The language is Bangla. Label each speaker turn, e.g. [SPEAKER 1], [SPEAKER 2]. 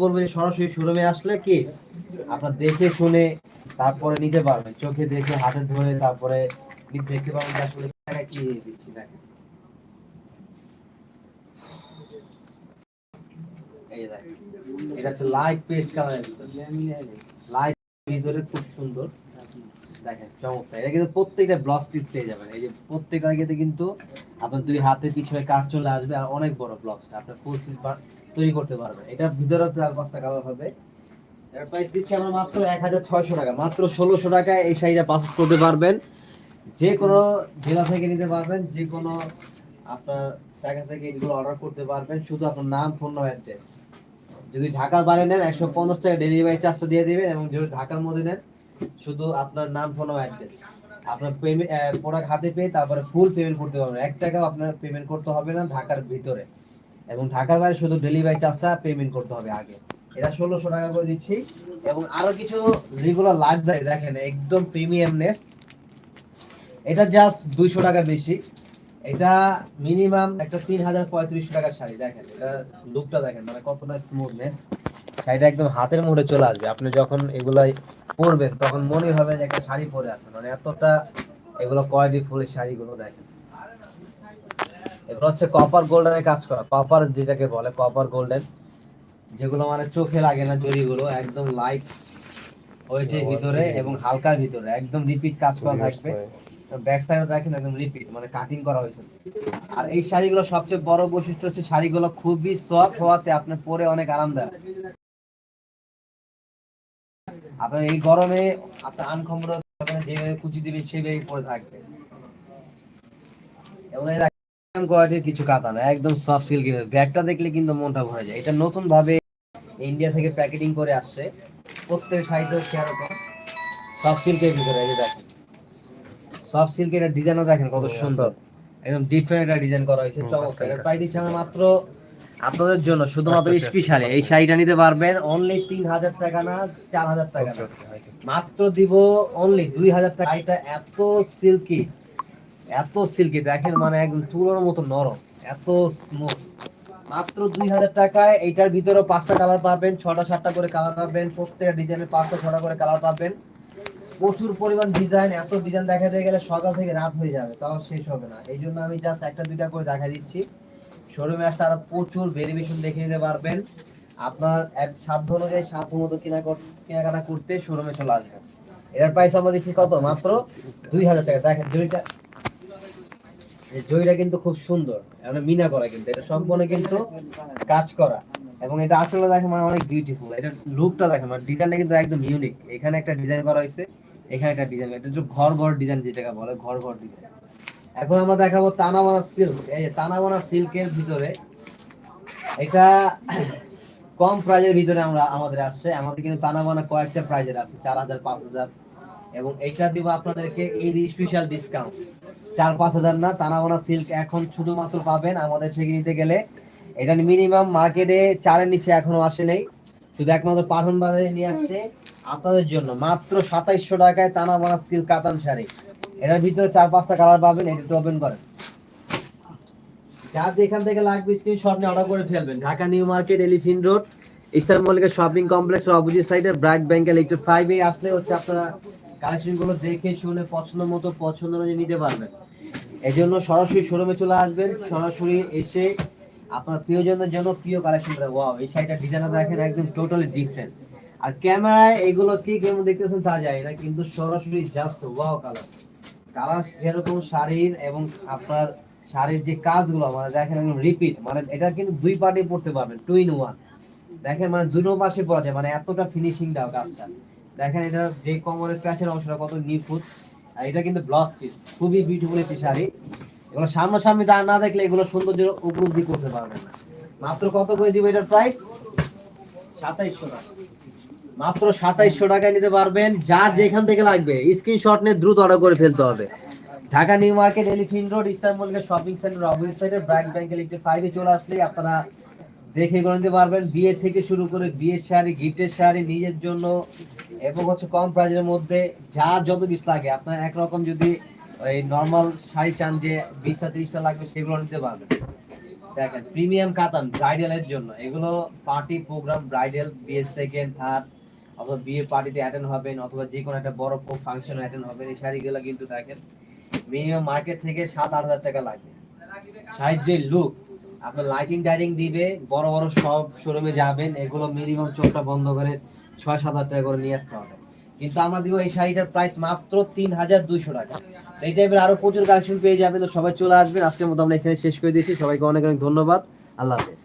[SPEAKER 1] বলব যে সরাসরি শোরুমে আসলে কি আপনার দেখে শুনে তারপরে নিতে পারবেন। চোখে দেখে, হাতে ধরে তারপরে দেখতে পারবেন যে আসলে টাকা কি দিচ্ছি লাইট পেস্ট খুব সুন্দর। দেখেন চমৎকার। এটা কিন্তু প্রত্যেকটা পেয়ে যাবেন। এই যে প্রত্যেকটা কিন্তু আপনার দুই হাতের পিছনে কাজ চলে আসবে আর অনেক বড় ব্লাউজটা আপনার ফুল স্লিভ তৈরি করতে পারবেন এটার ভিতরে চার পাঁচটা কালার হবে। এর প্রাইস দিচ্ছি আমরা মাত্র এক হাজার ছয়শো টাকা। মাত্র ষোলোশো টাকায় এই শাড়িটা পাসেস করতে পারবেন। যে কোনো জেলা থেকে নিতে পারবেন, যে কোনো আপনার জায়গা থেকে এগুলো অর্ডার করতে পারবেন। শুধু আপনার নাম ফোন নাম্বার অ্যাড্রেস যদি ঢাকার বাইরে নেন, একশো পঞ্চাশ টাকা ডেলিভারি চার্জটা দিয়ে দিবেন এবং যদি ঢাকার মধ্যে নেন, শুধু আপনার নাম ফোন অ্যাড্রেস আপনার পেমেন্ট প্রোডাক্ট হাতে পেয়ে তারপরে ফুল পেমেন্ট করতে পারবেন। এক টাকাও আপনার পেমেন্ট করতে হবে না ঢাকার ভিতরে। এবং ঢাকার বাইরে শুধু ডেলিভারি চার্জটা পেমেন্ট করতে হবে আগে। এটা ষোলোশো টাকা করে দিচ্ছি। এবং আরও কিছু যেগুলো লাক্সারি দেখেন, একদম প্রিমিয়ামনেস এটা জাস্ট দুইশো টাকা বেশি। এটা মিনিমাম একটা তিন হাজার পঁয়ত্রিশশো টাকার শাড়ি, দেখেন। এটা লুকটা দেখেন মানে কতটা স্মুথনেস শাড়িটা একদম হাতের মুঠে চলে আসবে। আপনি যখন এগুলা পরবেন, তখন মনে হবে যে একটা শাড়ি পরে আছেন। মানে এতটা এগুলো কোয়ালিটি ফুলের শাড়িগুলো দেখেন। এগুলো হচ্ছে কপার গোল্ডেনের কাজ করা। কপার যেটাকে বলে কপার গোল্ডেন যেগুলো মানে চোখে লাগে না জরিগুলো একদম লাইট ওইটির ভিতরে এবং হালকার ভিতরে একদম রিপিট কাজ করা থাকবে। ব্যাক সাইডে দেখেন একদম রিপিট মানে কাটিং করা হয়েছে। আর এই শাড়িগুলো সবচেয়ে বড় বৈশিষ্ট্য হচ্ছে শাড়িগুলো খুবই সফট হওয়াতে আপনার পরে অনেক আরামদায়ক আপনার এই গরমে আপনার আনকমফোর্টেবল যেভাবে কুচি দিবেন সেভাবেই পরে থাকবে। এবং দেখেন কোয়ালিটির কিছু কাতা না একদম সফট সিল্ক ব্যাগটা দেখলে কিন্তু মনটা ভরে যায়। এটা নতুন ভাবে ইন্ডিয়া থেকে প্যাকেটিং করে আসছে। প্রত্যেক শাড়িতে হচ্ছে এরকম। সফট সিল্কের ভিতরে এই যে দেখেন। সফট সিল্কের ডিজাইনও দেখেন কত সুন্দর। একদম ডিফারেন্ট একটা ডিজাইন করা হয়েছে চমৎকার। এর প্রাইস দিচ্ছি আমরা মাত্র আপনাদের জন্য শুধুমাত্র স্পেশালি এই শাড়িটা নিতে পারবেন অনলি তিন হাজার টাকা না চার হাজার টাকা মাত্র দিব অনলি দুই হাজার টাকা। এটা এত সিল্কি এত সিল্কি দেখেন মানে একদম তুলোর মতো নরম, এত স্মুথ মাত্র দুই হাজার টাকায় এইটার ভিতরে পাঁচটা কালার পাবেন, ছটা, সাতটা করে কালার পাবেন, প্রত্যেকটা ডিজাইনের পাঁচটা, ছটা করে কালার পাবেন। প্রচুর পরিমাণ ডিজাইন এত ডিজাইন দেখাতে গেলে সকাল থেকে রাত হয়ে যাবে, তাও শেষ হবে না। এই জন্য আমি জাস্ট একটা, দুইটা করে দেখা দিচ্ছি। শোরুমে আসলে আরও প্রচুর ভেরিয়েশন দেখে নিতে পারবেন। আপনার সাধ্য অনুযায়ী সাধ্য মতো কেনাকাটা করতে শোরুমে চলে আসবেন। এটার প্রাইস আমরা দিচ্ছি কত? মাত্র দুই হাজার টাকা। দেখেন জয়টা জয়টা কিন্তু খুব সুন্দর। মানে মিনা করা কিন্তু। এটা সম্পূর্ণ কিন্তু কাজ করা। এবং এটা আসলে দেখেন মানে অনেক বিউটিফুল এটা লুকটা দেখেন মানে ডিজাইনটা কিন্তু একদম ইউনিক এখানে একটা ডিজাইন করা হয়েছে, এখানে একটা ডিজাইন এটা হচ্ছে ঘর ঘর ডিজাইন যেটাকে বলে ঘর ঘর ডিজাইন এখন আমরা দেখাবো তানাবানা সিল্ক এই যে তানাবানা সিল্কের ভিতরে এটা কম প্রাইজের ভিতরে আমরা, আমাদের আসছে। আমাদের কিন্তু তানাবানা কয়েকটা প্রাইজের আছে, চার হাজার, পাঁচ হাজার। এবং এইটা দিব আপনাদেরকে এই স্পেশাল ডিসকাউন্ট চার পাঁচ হাজার না, তানাবানা সিল্ক এখন শুধুমাত্র পাবেন আমাদের থেকে নিতে গেলে। এটা মিনিমাম মার্কেটে চারের নিচে এখনও আসে নেই। শুধু একমাত্র পাঠন বাজারে নিয়ে আসছে। আপনাদের জন্য মাত্র সাতাইশশো টাকায় তানাবানা সিল্ক কাতান শাড়ি। এটার ভিতরে চার পাঁচটা কালার পাবেন, এটা একটু ওপেন করেন। যার যেখান থেকে লাগবে স্ক্রিনশট নিয়ে অর্ডার করে ফেলবেন। Dhaka New Market, Elephant Road Eastern Mallika shopping কমপ্লেক্সের অপোজিট সাইডে ব্র্যাক ব্যাংক ইলেকট্রিক ফাইভ আসলে হচ্ছে আপনারা কালেকশনগুলো দেখে শুনে পছন্দ মতো পছন্দ অনুযায়ী নিতে পারবেন। এই জন্য সরাসরি শোরুমে চলে আসবেন, সরাসরি এসে আপনার প্রিয়জনদের জন্য প্রিয় কালেকশনটা ওয়াও এই শাড়িটা ডিজাইনটা দেখেন একদম টোটালি ডিফারেন্ট আর ক্যামেরায় এগুলো কি কেমন দেখতেছেন তা যায় না, কিন্তু সরাসরি জাস্ট ওয়াও কালার কালার যেরকম শাড়ির এবং আপনার শাড়ির যে কাজগুলো মানে দেখেন একদম রিপিট মানে এটা কিন্তু দুই পার্টি পড়তে পারবেন টু ইন ওয়ান দেখেন মানে দুটো পাশে পড়া যায় মানে এতটা ফিনিশিং দাও কাজটা। দেখেন এটা যে কোমরের কাছের অংশটা কত নিখুঁত। আর এটা কিন্তু ব্লাউজ পিস খুবই বিউটিফুল একটি শাড়ি। এগুলো সামনাসামনি দাঁড় না দেখলে এগুলো সৌন্দর্য উপলব্ধি করতে পারবেন না। মাত্র কত করে দিব এটার প্রাইস সাতাইশশো টাকা। মাত্র সাতাইশশো টাকায় নিতে পারবেন। যার যেখান থেকে লাগবে স্ক্রিনশট নিয়ে দ্রুত অর্ডার করে ফেলতে হবে। Dhaka New Market, Elephant Road, ইস্তানবুলকে shopping centre opposite সাইডে ব্র্যাক ব্যাংক ইলেকট্রিক ফাইভে চলে আসলে আপনারা দেখে করে নিতে পারবেন। বিয়ে থেকে শুরু করে বিয়ের শাড়ি, গিফটের শাড়ি নিজের জন্য এবং হচ্ছে কম প্রাইজের মধ্যে যা যত পিস লাগে। আপনার একরকম যদি ওই নর্মাল শাড়ি চান যে বিশটা, তিরিশটা লাগবে, সেগুলো নিতে পারবেন। দেখেন প্রিমিয়াম কাতান ব্রাইডালের জন্য। এগুলো পার্টি প্রোগ্রাম ব্রাইডাল বিয়ে সেকেন্ড থার্ড অথবা বিয়ে পার্টিতে অ্যাটেন্ড হবেন, অথবা যে কোনো একটা বড় ফাংশন অ্যাটেন্ড হবেন, এই শাড়িগুলো কিন্তু দেখেন মিনিমাম মার্কেট থেকে সাত, আট হাজার টাকা লাগবে। শাড়ির যে লুক আপনার লাইটিং টাইটিং দিবে, বড় বড় সব শোরুমে যাবেন, এগুলো মিনিমাম চোখটা বন্ধ করে ছয় সাত হাজার টাকা করে নিয়ে আসতে হবে। কিন্তু আমরা দিব এই শাড়িটার প্রাইস মাত্র তিন হাজার দুইশো টাকা। এই টাইপের আরও প্রচুর কালেকশন পেয়ে যাবেন, তো সবাই চলে আসবেন। আজকের মতো আমরা এখানে শেষ করে দিয়েছি। সবাইকে অনেক অনেক ধন্যবাদ। আল্লাহ হাফেজ।